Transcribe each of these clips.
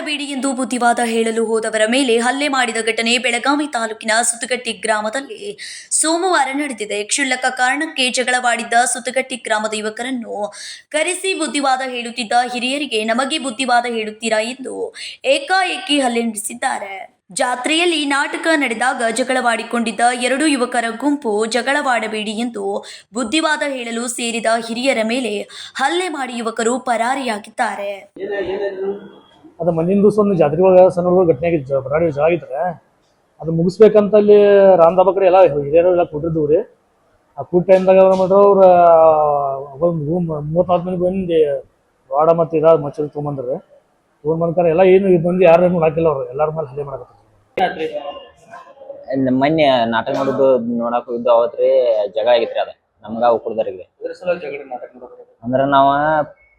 ಮಾಡಬೇಡಿ ಎಂದು ಬುದ್ಧಿವಾದ ಹೇಳಲು ಹೋದವರ ಮೇಲೆ ಹಲ್ಲೆ ಮಾಡಿದ ಘಟನೆ ಬೆಳಗಾವಿ ತಾಲೂಕಿನ ಸುತ್ತಗಟ್ಟಿ ಗ್ರಾಮದಲ್ಲಿ ಸೋಮವಾರ ನಡೆದಿದೆ. ಕ್ಷುಲ್ಲಕ ಕಾರಣಕ್ಕೆ ಜಗಳವಾಡಿದ್ದ ಸುತ್ತಗಟ್ಟಿ ಗ್ರಾಮದ ಯುವಕರನ್ನು ಕರೆಸಿ ಬುದ್ಧಿವಾದ ಹೇಳುತ್ತಿದ್ದ ಹಿರಿಯರಿಗೆ ನಮಗೆ ಬುದ್ಧಿವಾದ ಹೇಳುತ್ತೀರಾ ಎಂದು ಏಕಾಏಕಿ ಹಲ್ಲೆ ನಡೆಸಿದ್ದಾರೆ. ಜಾತ್ರೆಯಲ್ಲಿ ನಾಟಕ ನಡೆದಾಗ ಜಗಳವಾಡಿಕೊಂಡಿದ್ದ ಎರಡು ಯುವಕರ ಗುಂಪು ಜಗಳವಾಡಬೇಡಿ ಎಂದು ಬುದ್ಧಿವಾದ ಹೇಳಲು ಸೇರಿದ ಹಿರಿಯರ ಮೇಲೆ ಹಲ್ಲೆ ಮಾಡಿ ಯುವಕರು ಪರಾರಿಯಾಗಿದ್ದಾರೆ. ಅದು ಮುಂದಿನ ದಿವಸ ಒಂದು ಜಾತ್ರೆ ಒಳಗೆ ಸಣ್ಣ ಘಟನೆ ಆಗಿತ್ತು ಬರಾಡಿ ಜಗಳ ಆಗಿದ್ರೆ ಅದು ಮುಗಿಸ್ಬೇಕಂತ ಅಲ್ಲಿ ರಾಮದಾಬ ಕಡೆ ಎಲ್ಲ ಹಿರಿಯರು ಎಲ್ಲ ಕೊಟ್ಟಿದ್ದು ರೀ. ಆ ಕೂಟ ಟೈಮ್ದಾಗ ಅವ್ರು ಮಾಡ್ರು ಅವ್ರು ಒಂದು ಮೂವತ್ನಾಲ್ಕು ಮಂದಿ ಬಂದು ವಾಡ ಮತ್ತು ಇದಾದ ಮಚ್ಚಲ್ ತೊಗೊಂಬಂದ್ರಿ. ತೊಗೊಂಬಂದ್ಕಾರ ಎಲ್ಲ ಏನು ಇದು ಬಂದು ಯಾರು ಏನು ಹಾಕಿಲ್ಲ ಅವ್ರು ಎಲ್ಲರ ಮೇಲೆ ಹಲ್ಲೆ ಮಾಡಕತ್ತಾರೆ. ಮೊನ್ನೆ ನಾಟಕ ನೋಡುದು ನೋಡಕ್ ಹೋಗಿದ್ದು ಅವತ್ರಿ ಜಗ ಆಗಿತ್ರಿ ಅದ ನಮ್ಗ ಉಕ್ಕುಳ್ದರಿಗೆ ಅಂದ್ರ ನಾವ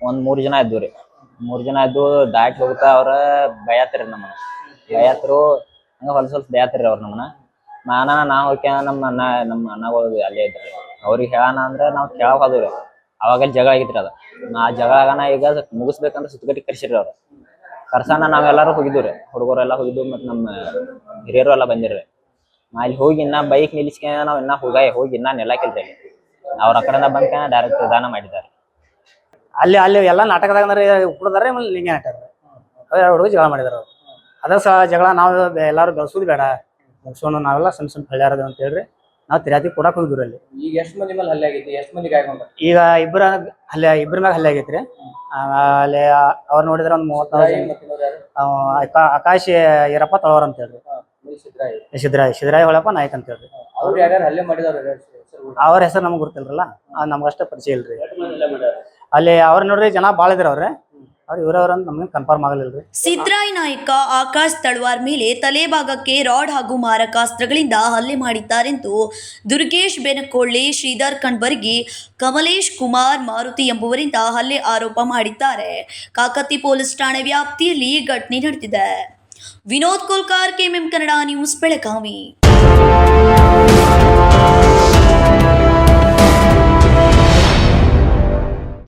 ಒಂದ್ ಮೂರ್ ಜನ ಇದ್ವು ರೀ. ಮೂರ್ ಜನ ಇದ್ದು ಡಾಟ್ ಹೋಗ್ತಾ ಅವ್ರ ಬಯಾತ್ರಿ ನಮ್ಮನ್ನ. ಬಯಾತ್ರು ಹಂಗ ಹೊಲ ಸ್ವಲ್ಪ ಬಯಾತ್ರಿ ಅವ್ರ ನಮ್ಮನ್ನ. ನಾನ ನಾ ಹೋಗ್ಯ ನಮ್ಮ ಅಣ್ಣ ನಮ್ಮ ಅಣ್ಣಗಳು ಅಲ್ಲೇ ಇದ್ರಿ. ಅವ್ರಿಗೆ ಹೇಳಣ ಅಂದ್ರ ನಾವ್ ಕೇಳಕ್ ಹೋದ್ರಿ ಅವಾಗ ಜಗಳ ಆಗಿತ್ರಿ ಅದ. ನಾ ಜಗಳಗನ ಈಗ ಮುಗಿಸ್ಬೇಕಂದ್ರ ಸುತ್ತಗಟ್ಟಿ ಕರ್ಸಿರಿ ಅವ್ರು. ಕರ್ಸನ ನಾವೆಲ್ಲರೂ ಹೋಗಿದ್ವಿ ರೀ ಹುಡುಗರೆಲ್ಲ ಹೋಗಿದ್ವು ಮತ್ತ್ ನಮ್ಮ ಹಿರಿಯರು ಎಲ್ಲ ಬಂದಿರ್ರಿ. ಅಲ್ಲಿ ಹೋಗಿ ಇನ್ನ ಬೈಕ್ ನಿಲ್ಲಿಸ್ಕೆ ನಾವ್ ಇನ್ನ ಹೋಗಾಯ. ಹೋಗಿ ಇನ್ನ ನೆಲಕಿಲ್ರಿ ಅವ್ರ ಆ ಕಡೆಯಿಂದ ಬಂದ್ಕ ಡೈರೆಕ್ಟ್ ದಾನ ಮಾಡಿದ್ದಾರೆ. ಅಲ್ಲಿ ಅಲ್ಲಿ ಎಲ್ಲ ನಾಟಕದಾಗ ಅಂದ್ರೆ ಆಮೇಲೆ ಲಿಂಗ ನಾಟಕ. ಅದೇ ಹುಡುಗ ಜಗಳ ಮಾಡಿದಾರ ಅವ್ರು. ಅದ ಸಹ ಜಗಳ ನಾವು ಎಲ್ಲರೂ ಬೆಳೆಸೋದು ಬೇಡ. ಬೆಳೆಸೋಣ ನಾವೆಲ್ಲ ಸಣ್ಣ ಸಣ್ಣ ಹಳ್ಳ್ಯಾರದ ಅಂತ ಹೇಳ್ರಿ. ನಾವು ತಿರಾತಿ ಕೊಡಕ್ ಹೋಗಿದ್ರು ಅಲ್ಲಿ. ಈಗ ಎಷ್ಟು ಮಂದಿ ಮೇಲೆ ಹಲ್ಲೆ ಆಗೈತಿ ಎಷ್ಟು ಮಂದಿ ಗಾಯಗೊಂಡ ಈಗ ಇಬ್ಬರ ಹಲ್ಲೆ ಇಬ್ಬರ ಮ್ಯಾಗ ಹಲ್ಲೆ ಆಗೈತ್ರಿ. ಅಲ್ಲಿ ಅವ್ರು ನೋಡಿದ್ರೆ ಒಂದು ಮೂವತ್ತು ಆಕಾಶ್ ಈರಪ್ಪ ತಳವರ್ ಅಂತ ಹೇಳ್ರಿ. ಸಿದ್ರಾಯಿ. ಸಿದ್ರಾಯ್ ಸಿದ್ರಾಯ್ ಹೊಳಪ್ಪ ನಾಯ್ಕ ಅಂತ ಹೇಳ್ರಿ. ಅವ್ರು ಯಾರ್ಯಾರು ಹಲ್ಲೆ ಮಾಡಿದಾರ ಅವ್ರ ಹೆಸರು ನಮ್ಗೆ ಗೊತ್ತಿಲ್ರಲ್ಲ. ನಮ್ಗಷ್ಟ ಪರಿಚಯ ಇಲ್ರಿ. ಅಲ್ಲಿ ಅವ್ರ ನೋಡ್ರಿ ಜನ ಭಾಳ ಇದ್ರ ಅವ್ರೆ. ಅವ್ರು ಕನ್ಫರ್ಮ್ ಸಿದ್ರಾಯ್ ನಾಯಕ ಆಕಾಶ್ ತಳವಾರ್ ಮೇಲೆ ತಲೆಭಾಗಕ್ಕೆ ರಾಡ್ ಹಾಗೂ ಮಾರಕಾಸ್ತ್ರಗಳಿಂದ ಹಲ್ಲೆ ಮಾಡಿದ್ದಾರೆಂದು ದುರ್ಗೇಶ್ ಬೆನಕೊಳ್ಳಿ, ಶ್ರೀಧರ್ ಕಣ್ಬರ್ಗಿ ಕಮಲೇಶ್ ಕುಮಾರ್ ಮಾರುತಿ ಎಂಬುವರಿಂದ ಹಲ್ಲೆ ಆರೋಪ ಮಾಡಿದ್ದಾರೆ. ಕಾಕತಿ ಪೊಲೀಸ್ ಠಾಣೆ ವ್ಯಾಪ್ತಿಯಲ್ಲಿ ಘಟನೆ ನಡೆದಿದೆ. Vinod Kolkar, KMM Kannada news Belagavi.